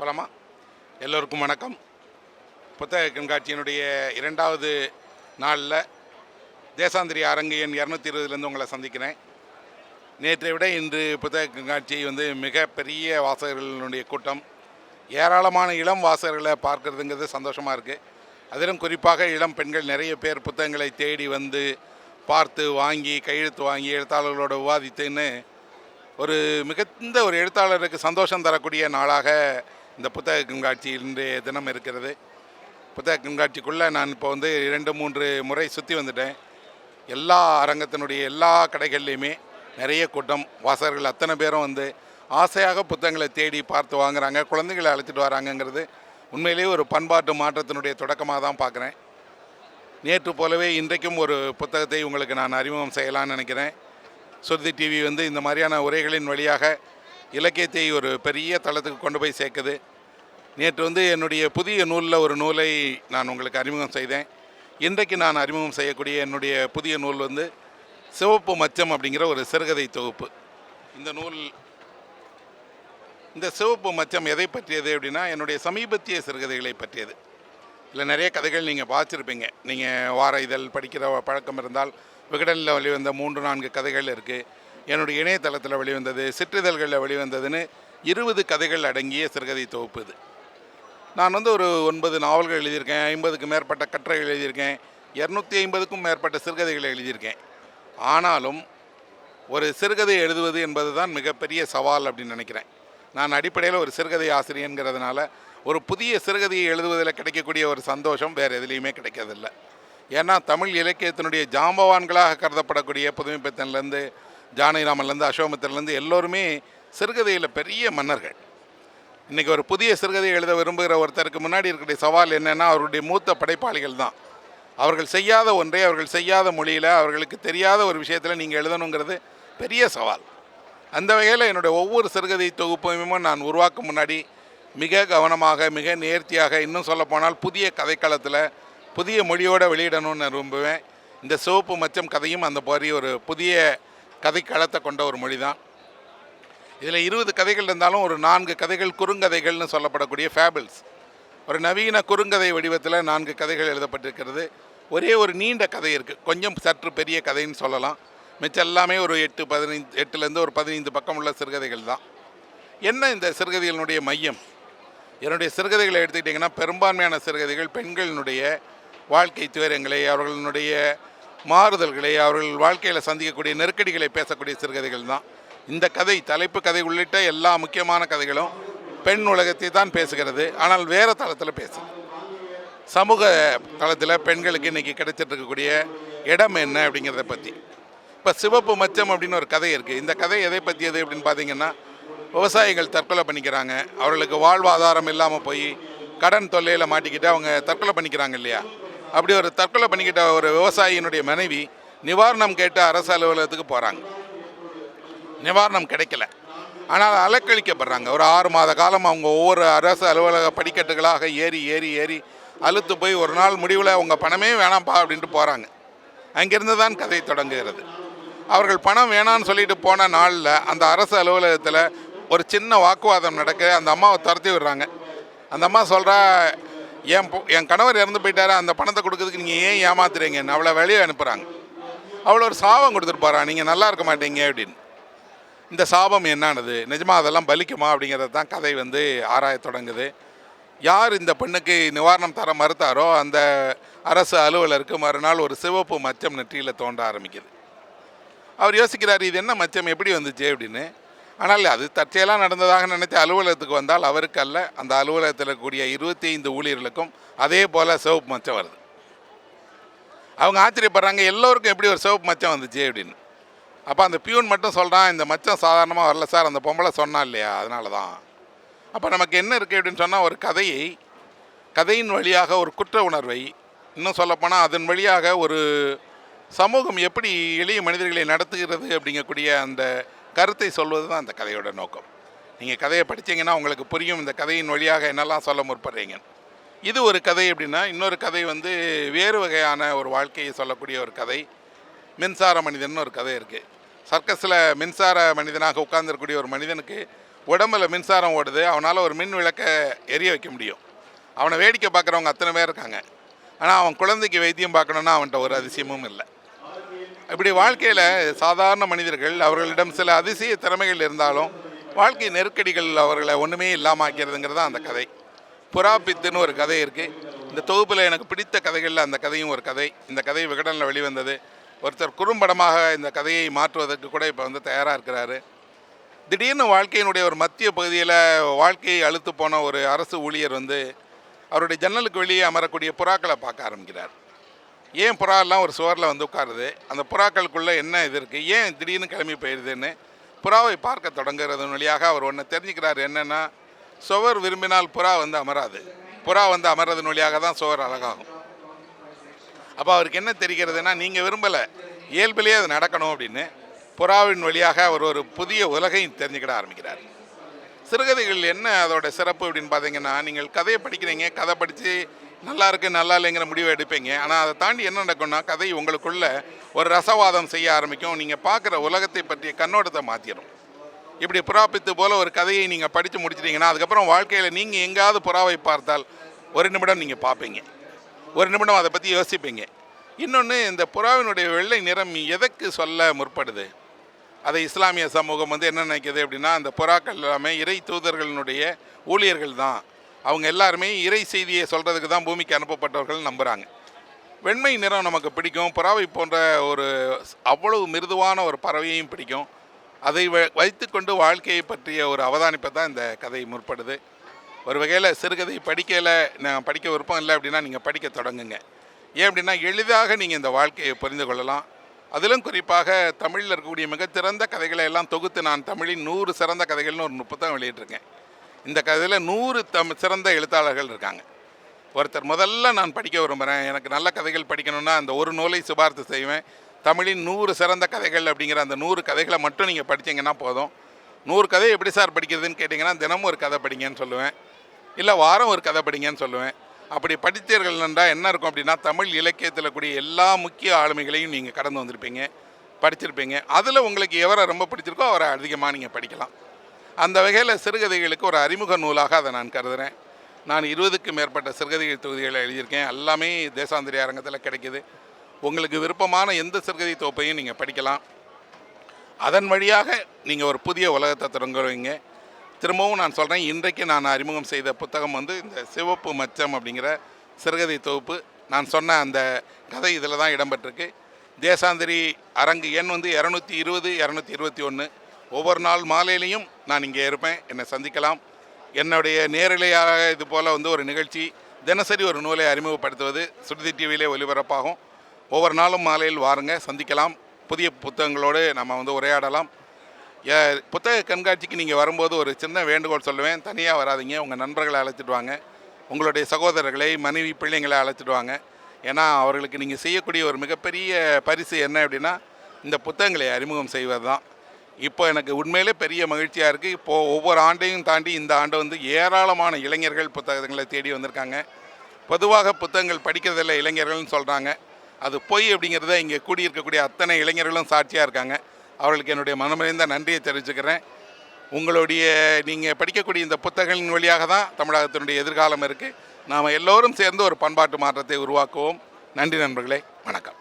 போலாமா? எல்லோருக்கும் வணக்கம். புத்தக கண்காட்சியினுடைய இரண்டாவது நாளில் தேசாந்திரி அரங்கு எண் இரநூத்தி இருபதுலேருந்து உங்களை சந்திக்கிறேன். நேற்றை விட இன்று புத்தக கண்காட்சி வந்து மிகப்பெரிய வாசகர்களுடைய கூட்டம் ஏராளமான இளம் வாசகர்களை பார்க்குறதுங்கிறது சந்தோஷமாக இருக்குது அதிலும் குறிப்பாக இளம் பெண்கள் நிறைய பேர் புத்தகங்களை தேடி வந்து பார்த்து வாங்கி கையெழுத்து வாங்கி எழுத்தாளர்களோட விவாதித்துன்னு ஒரு மிகுந்த ஒரு எழுத்தாளருக்கு சந்தோஷம் தரக்கூடிய நாளாக இந்த புத்தக கண்காட்சி இன்றைய தினம் இருக்கிறது. புத்தக கண்காட்சிக்குள்ளே நான் இப்போ வந்து இரண்டு மூன்று முறை சுற்றி வந்துட்டேன். எல்லா அரங்கத்தினுடைய எல்லா கடைகள்லையுமே நிறைய கூட்டம் வாசகர்கள் அத்தனை பேரும் வந்து ஆசையாக புத்தகங்களை தேடி பார்த்து வாங்குறாங்க குழந்தைகளை அழைச்சிட்டு வராங்கங்கிறது உண்மையிலேயே ஒரு பண்பாட்டு மாற்றத்தினுடைய தொடக்கமாக தான் பார்க்குறேன். நேற்று போலவே இன்றைக்கும் ஒரு புத்தகத்தை உங்களுக்கு நான் அறிமுகம் செய்யலாம்னு நினைக்கிறேன். சுருதி டிவி வந்து இந்த மாதிரியான உரைகளின் வழியாக இலக்கியத்தை ஒரு பெரிய தளத்துக்கு கொண்டு போய் சேர்க்குது. நேற்று வந்து என்னுடைய புதிய நூலில் ஒரு நூலை நான் உங்களுக்கு அறிமுகம் செய்தேன். இன்றைக்கு நான் அறிமுகம் செய்யக்கூடிய என்னுடைய புதிய நூல் வந்து சிவப்பு மச்சம் அப்படிங்கிற ஒரு சிறுகதை தொகுப்பு. இந்த நூல் இந்த சிவப்பு மச்சம் எதை பற்றியது அப்படின்னா என்னுடைய சமீபத்திய சிறுகதைகளை பற்றியது. இல்லை நிறைய கதைகள் நீங்கள் பார்த்துருப்பீங்க. நீங்கள் வார இதழ் படிக்கிற பழக்கம் இருந்தால் விகடனில் வெளிவந்த மூன்று நான்கு கதைகள் இருக்குது என்னுடைய இணையதளத்தில் வெளிவந்தது சிற்றிதழ்களில் வெளிவந்ததுன்னு இருபது கதைகள் அடங்கிய சிறுகதை தொகுப்பு இது. நான் வந்து ஒரு ஒன்பது நாவல்கள் எழுதியிருக்கேன் ஐம்பதுக்கு மேற்பட்ட கட்டுரைகள் எழுதியிருக்கேன் இரநூத்தி ஐம்பதுக்கும் மேற்பட்ட சிறுகதைகளை எழுதியிருக்கேன். ஆனாலும் ஒரு சிறுகதை எழுதுவது என்பது தான் மிகப்பெரிய சவால் அப்படின்னு நினைக்கிறேன். நான் அடிப்படையில் ஒரு சிறுகதை ஆசிரியங்கிறதுனால ஒரு புதிய சிறுகதையை எழுதுவதில் கிடைக்கக்கூடிய ஒரு சந்தோஷம் வேறு எதுலேயுமே கிடைக்கிறதில்ல. ஏன்னா தமிழ் இலக்கியத்தினுடைய ஜாம்பவான்களாக கருதப்படக்கூடிய புதுமைப்பித்தன்லேருந்து ஜானகிராமன்லேருந்து அசோகமித்திரன்லேருந்து எல்லோருமே சிறுகதையில் பெரிய மன்னர்கள். இன்றைக்கி ஒரு புதிய சிறுகதை எழுத விரும்புகிற ஒருத்தருக்கு முன்னாடி இருக்கக்கூடிய சவால் என்னென்னா அவருடைய மூத்த படைப்பாளிகள் தான். அவர்கள் செய்யாத ஒன்றை அவர்கள் செய்யாத மொழியில் அவர்களுக்கு தெரியாத ஒரு விஷயத்தில் நீங்கள் எழுதணுங்கிறது பெரிய சவால். அந்த வகையில் என்னுடைய ஒவ்வொரு சிறுகதை தொகுப்பையுமே நான் உருவாக்கும் முன்னாடி மிக கவனமாக மிக நேர்த்தியாக இன்னும் சொல்லப்போனால் புதிய கதைக்களத்தில் புதிய மொழியோடு வெளியிடணும்னு நான் விரும்புவேன். இந்த சிவப்பு மச்சம் கதையும் அந்த மாதிரி ஒரு புதிய கதைக்களத்தை கொண்ட ஒரு மொழி தான் இதில் இருபது கதைகள் இருந்தாலும் ஒரு நான்கு கதைகள் குறுங்கதைகள்னு சொல்லப்படக்கூடிய ஃபேபிள்ஸ் ஒரு நவீன குறுங்கதை வடிவத்தில் நான்கு கதைகள் எழுதப்பட்டிருக்கிறது. ஒரே ஒரு நீண்ட கதை இருக்குது கொஞ்சம் சற்று பெரிய கதைன்னு சொல்லலாம். மிச்சம் எல்லாமே ஒரு எட்டு பதினைந்து எட்டுலேருந்து ஒரு பதினைந்து பக்கம் உள்ள சிறுகதைகள் தான். என்ன இந்த சிறுகதைகளினுடைய மையம்? என்னுடைய சிறுகதைகளை எடுத்துக்கிட்டிங்கன்னா பெரும்பான்மையான சிறுகதைகள் பெண்களினுடைய வாழ்க்கை துயரங்களை அவர்களுடைய மாறுதல்களை அவர்கள் வாழ்க்கையில் சந்திக்கக்கூடிய நெருக்கடிகளை பேசக்கூடிய சிறுகதைகள் தான். இந்த கதை தலைப்பு கதை உள்ளிட்ட எல்லா முக்கியமான கதைகளும் பெண் உலகத்தை தான் பேசுகிறது. ஆனால் வேறு தளத்தில் பேசுது. சமூக தளத்தில் பெண்களுக்கு இன்றைக்கி கிடைச்சிட்டு இருக்கக்கூடிய இடம் என்ன அப்படிங்கிறத பற்றி இப்போ சிவப்பு மச்சம் அப்படின்னு ஒரு கதை இருக்குது இந்த கதை எதை பற்றியது அப்படின்னு பார்த்தீங்கன்னா விவசாயிகள் தற்கொலை பண்ணிக்கிறாங்க. அவர்களுக்கு வாழ்வாதாரம் இல்லாமல் போய் கடன் தொல்லையில் மாட்டிக்கிட்டு அவங்க தற்கொலை பண்ணிக்கிறாங்க இல்லையா? அப்படி ஒரு தற்கொலை பண்ணிக்கிட்ட ஒரு விவசாயியினுடைய மனைவி நிவாரணம் கேட்டு அரசு அலுவலகத்துக்கு போகிறாங்க நிவாரணம் கிடைக்கல. ஆனால் அலக்கழிக்கப்படுறாங்க. ஒரு ஆறு மாத காலம் அவங்க ஒவ்வொரு அரசு அலுவலக படிக்கட்டுகளாக ஏறி ஏறி ஏறி அழுத்து போய் ஒரு நாள் முடிவில் அவங்க பணமே வேணாம்ப்பா அப்படின்ட்டு போகிறாங்க அங்கிருந்து தான் கதை தொடங்குகிறது. அவர்கள் பணம் வேணான்னு சொல்லிட்டு போன நாளில் அந்த அரசு அலுவலகத்தில் ஒரு சின்ன வாக்குவாதம் நடக்க அந்த அம்மாவை துரத்தி விடுறாங்க. அந்த அம்மா சொல்கிறா என் என் கணவர் இறந்து போயிட்டாரு. அந்த பணத்தை கொடுக்கறதுக்கு நீங்கள் ஏன் ஏமாத்துறீங்கன்னு அவளை வெளியே அனுப்புகிறாங்க அவ்வளோ ஒரு சாபம் கொடுத்துட்டு போகிறா நீங்கள் நல்லா இருக்க மாட்டீங்க அப்படின்னு. இந்த சாபம் என்னானது? நிஜமாக அதெல்லாம் பலிக்குமா அப்படிங்கிறது தான் கதை வந்து ஆராயத் தொடங்குது. யார் இந்த பெண்ணுக்கு நிவாரணம் தர மறுத்தாரோ அந்த அரசு அலுவலருக்கு மறுநாள் ஒரு சிவப்பு மச்சம் நெற்றியில் தோன்ற ஆரம்பிக்குது. அவர் யோசிக்கிறார் இது என்ன மச்சம்? எப்படி வந்துச்சு? அப்படின்னு. ஆனால் அது தற்செயலாக நடந்ததாக நினைத்து அலுவலகத்துக்கு வந்தால் அவருக்கு அல்ல அந்த அலுவலகத்தில் இருக்கக்கூடிய இருபத்தி ஐந்து ஊழியர்களுக்கும் அதே போல் சிவப்பு மச்சம் வருது. அவங்க ஆச்சரியப்படுறாங்க எல்லோருக்கும் எப்படி ஒரு சிவப்பு மச்சம் வந்துச்சு அப்படின்னு. அப்போ அந்த பியூன் மட்டும் சொல்கிறான் இந்த மச்சம் சாதாரணமாக வரல சார் அந்த பொம்பளை சொன்னா இல்லையா அதனால தான் அப்போ நமக்கு என்ன இருக்குது அப்படின்னு சொன்னால் ஒரு கதையை கதையின் வழியாக ஒரு குற்ற உணர்வை இன்னும் சொல்லப்போனால் அதன் வழியாக ஒரு சமூகம் எப்படி எளிய மனிதர்களை நடத்துகிறது அப்படிங்கக்கூடிய அந்த கருத்தை சொல்வது தான் அந்த கதையோட நோக்கம். நீங்கள் கதையை படிச்சீங்கன்னா உங்களுக்கு புரியும் இந்த கதையின் வழியாக என்னெல்லாம் சொல்ல முற்படுறீங்க. இது ஒரு கதை அப்படின்னா இன்னொரு கதை வந்து வேறு வகையான ஒரு வாழ்க்கையை சொல்லக்கூடிய ஒரு கதை. மின்சார மனிதன் ஒரு கதை இருக்குது சர்க்கஸில் மின்சார மனிதனாக உட்கார்ந்துருக்கூடிய ஒரு மனிதனுக்கு உடம்புல மின்சாரம் ஓடுது. அவனால் ஒரு மின் விளக்கை எரிய வைக்க முடியும். அவனை வேடிக்கை பார்க்குறவங்க அத்தனை பேர் இருக்காங்க. ஆனால் அவன் குழந்தைக்கு வைத்தியம் பார்க்கணுன்னா அவன்கிட்ட ஒரு அதிசயமும் இல்லை. இப்படி வாழ்க்கையில் சாதாரண மனிதர்கள் அவர்களிடம் சில அதிசய திறமைகள் இருந்தாலும் வாழ்க்கை நெருக்கடிகள் அவர்களை ஒன்றுமே இல்லாமல் ஆக்கிறதுங்கிறது தான் அந்த கதை. புறாபித்துன்னு ஒரு கதை இருக்குது இந்த தொகுப்பில் எனக்கு பிடித்த கதைகளில் அந்த கதையும் ஒரு கதை. இந்த கதை விகடனில் வெளிவந்தது. ஒருத்தர் குறும்படமாக இந்த கதையை மாற்றுவதற்கு கூட இப்போ வந்து தயாராக இருக்கிறாரு. திடீர்னு வாழ்க்கையினுடைய ஒரு மத்திய பகுதியில் வாழ்க்கையை அழுத்து போன ஒரு அரசு ஊழியர் வந்து அவருடைய ஜன்னலுக்கு வெளியே அமரக்கூடிய புறாக்களை பார்க்க ஆரம்பிக்கிறார். ஏன் புறாலாம் ஒரு சுவரில் வந்து உட்காருது? அந்த புறாக்களுக்குள்ளே என்ன இது இருக்குது ஏன் திடீர்னு கிளம்பி போயிடுதுன்னு புறாவை பார்க்க தொடங்குறதன் வழியாக அவர் ஒன்று தெரிஞ்சுக்கிறார் என்னென்னா சுவர் விரும்பினால் புறா வந்து அமராது. புறா வந்து அமர்றதன் வழியாக தான் சுவர் அழகாகும். அப்போ அவருக்கு என்ன தெரிகிறதுனா நீங்கள் விரும்பலை இயல்பிலேயே அது நடக்கணும் அப்படின்னு புறாவின் வழியாக அவர் ஒரு புதிய உலகை தெரிஞ்சுக்கிட ஆரம்பிக்கிறார். சிறுகதைகள் என்ன அதோட சிறப்பு அப்படின்னு பார்த்தீங்கன்னா நீங்கள் கதையை படிக்கிறீங்க கதை படித்து நல்லா இருக்கு நல்லா இல்லைங்கிற முடிவை எடுப்பீங்க. ஆனால் அதை தாண்டி என்ன நடக்கும்னா கதை உங்களுக்குள்ள ஒரு ரசவாதம் செய்ய ஆரம்பிக்கும். நீங்கள் பார்க்குற உலகத்தை பற்றிய கண்ணோட்டத்தை மாற்றிடும் இப்படி புறாப்பித்து போல ஒரு கதையை நீங்கள் படித்து முடிச்சிட்டிங்கன்னா அதுக்கப்புறம் வாழ்க்கையில் நீங்கள் எங்கேயாவது புறாவை பார்த்தால் ஒரு நிமிடம் நீங்கள் பார்ப்பீங்க ஒரு நிமிடம் அதை பற்றி யோசிப்பீங்க. இன்னொன்று இந்த புறாவினுடைய வெள்ளை நிறம் எதற்கு சொல்ல முற்படுது? அதை இஸ்லாமிய சமூகம் வந்து என்ன நினைக்கிது அப்படின்னா அந்த புறாக்கள் எல்லாமே இறை தூதர்களினுடைய ஊழியர்கள் தான். அவங்க எல்லாருமே இறை செய்தியை சொல்கிறதுக்கு தான் பூமிக்கு அனுப்பப்பட்டவர்கள் நம்புகிறாங்க வெண்மை நிறம் நமக்கு பிடிக்கும். பறவை போன்ற ஒரு அவ்வளவு மிருதுவான ஒரு பறவையும் பிடிக்கும். அதை வ- வைத்துக்கொண்டு வாழ்க்கையை பற்றிய ஒரு அவதானிப்பை தான் இந்த கதை முற்படுது. ஒரு வகையில் சிறுகதை படிக்கலை நான் படிக்க விருப்பம் இல்லை அப்படின்னா நீங்கள் படிக்க தொடங்குங்க. ஏன் அப்படின்னா எளிதாக நீங்கள் இந்த வாழ்க்கையை புரிந்து கொள்ளலாம். அதிலும் குறிப்பாக தமிழில் இருக்கக்கூடிய மிகச்சிறந்த கதைகளை எல்லாம் தொகுத்து நான் தமிழின் நூறு சிறந்த கதைகள்னு ஒரு புத்தகம் வெளியிட்டிருக்கேன். இந்த கதையில் நூறு தம் சிறந்த எழுத்தாளர்கள் இருக்காங்க. ஒருத்தர் முதல்ல நான் படிக்க விரும்புகிறேன் எனக்கு நல்ல கதைகள் படிக்கணும்னா அந்த ஒரு நூலை சிபார்த்து செய்வேன். தமிழின் நூறு சிறந்த கதைகள் அப்படிங்கிற அந்த நூறு கதைகளை மட்டும் நீங்கள் படித்தீங்கன்னா போதும். நூறு கதை எப்படி சார் படிக்கிறதுன்னு கேட்டிங்கன்னா தினமும் ஒரு கதை படிங்கன்னு சொல்லுவேன். இல்லை வாரம் ஒரு கதை படிங்கன்னு சொல்லுவேன். அப்படி படித்தீர்கள் என்றால் என்ன இருக்கும் அப்படின்னா தமிழ் இலக்கியத்தில் கூடிய எல்லா முக்கிய ஆளுமைகளையும் நீங்கள் கடந்து வந்திருப்பீங்க படிச்சிருப்பீங்க. அதில் உங்களுக்கு எவரை ரொம்ப பிடிச்சிருக்கோ அவரை அதிகமாக நீங்கள் படிக்கலாம். அந்த வகையில் சிறுகதைகளுக்கு ஒரு அறிமுக நூலாக அதை நான் கருதுகிறேன் நான் இருபதுக்கும் மேற்பட்ட சிறுகதைகள் தொகுதிகளை எழுதியிருக்கேன். எல்லாமே தேசாந்திரி அரங்கத்தில் கிடைக்கிது. உங்களுக்கு விருப்பமான எந்த சிறுகதை தொகுப்பையும் நீங்கள் படிக்கலாம். அதன் வழியாக நீங்கள் ஒரு புதிய உலகத்தை தொடங்குவீங்க திரும்பவும் நான் சொல்கிறேன் இன்றைக்கு நான் அறிமுகம் செய்த புத்தகம் வந்து இந்த சிவப்பு மச்சம் அப்படிங்கிற சிறுகதை தொகுப்பு. நான் சொன்ன அந்த கதை இதில் தான் இடம்பெற்றிருக்கு. தேசாந்திரி அரங்கு எண் வந்து இரநூத்தி இருபது இரநூத்தி இருபத்தி ஒன்று ஒவ்வொரு நாள் மாலையிலையும் நான் இங்கே இருப்பேன் என்னை சந்திக்கலாம். என்னுடைய நேரலையாக இது போல் வந்து ஒரு நிகழ்ச்சி தினசரி ஒரு நூலை அறிமுகப்படுத்துவது சுடுதி டிவியிலே ஒலிபரப்பாகும். ஒவ்வொரு நாளும் மாலையில் வாருங்க சந்திக்கலாம். புதிய புத்தகங்களோடு நம்ம வந்து உரையாடலாம். ஏ- புத்தக கண்காட்சிக்கு நீங்கள் வரும்போது ஒரு சின்ன வேண்டுகோள் சொல்லுவேன். தனியாக வராதீங்க உங்கள் நண்பர்களை அழைச்சிட்டு வாங்க. உங்களுடைய சகோதரர்களை மனைவி பிள்ளைங்களை அழைச்சிட்டு வாங்க. ஏன்னா அவர்களுக்கு நீங்கள் செய்யக்கூடிய ஒரு மிகப்பெரிய பரிசு என்ன அப்படின்னா இந்த புத்தகங்களை அறிமுகம் செய்வது தான் இப்போ எனக்கு உண்மையிலே பெரிய மகிழ்ச்சியாக இருக்குது இப்போது ஒவ்வொரு ஆண்டையும் தாண்டி இந்த ஆண்டு வந்து ஏராளமான இளைஞர்கள் புத்தகங்களை தேடி வந்திருக்காங்க. பொதுவாக புத்தகங்கள் படிக்கிறதில்ல இளைஞர்கள்னு சொல்கிறாங்க அது பொய் அப்படிங்கிறத இங்கே கூடியிருக்கக்கூடிய அத்தனை இளைஞர்களும் சாட்சியாக இருக்காங்க. அவர்களுக்கு என்னுடைய மனமறிந்த நன்றியை தெரிவிச்சுக்கிறேன். உங்களுடைய நீங்கள் படிக்கக்கூடிய இந்த புத்தகங்களின் வழியாக தான் தமிழகத்தினுடைய எதிர்காலம் இருக்குது நாம் எல்லோரும் சேர்ந்து ஒரு பண்பாட்டு மாற்றத்தை உருவாக்குவோம். நன்றி நண்பர்களே. வணக்கம்.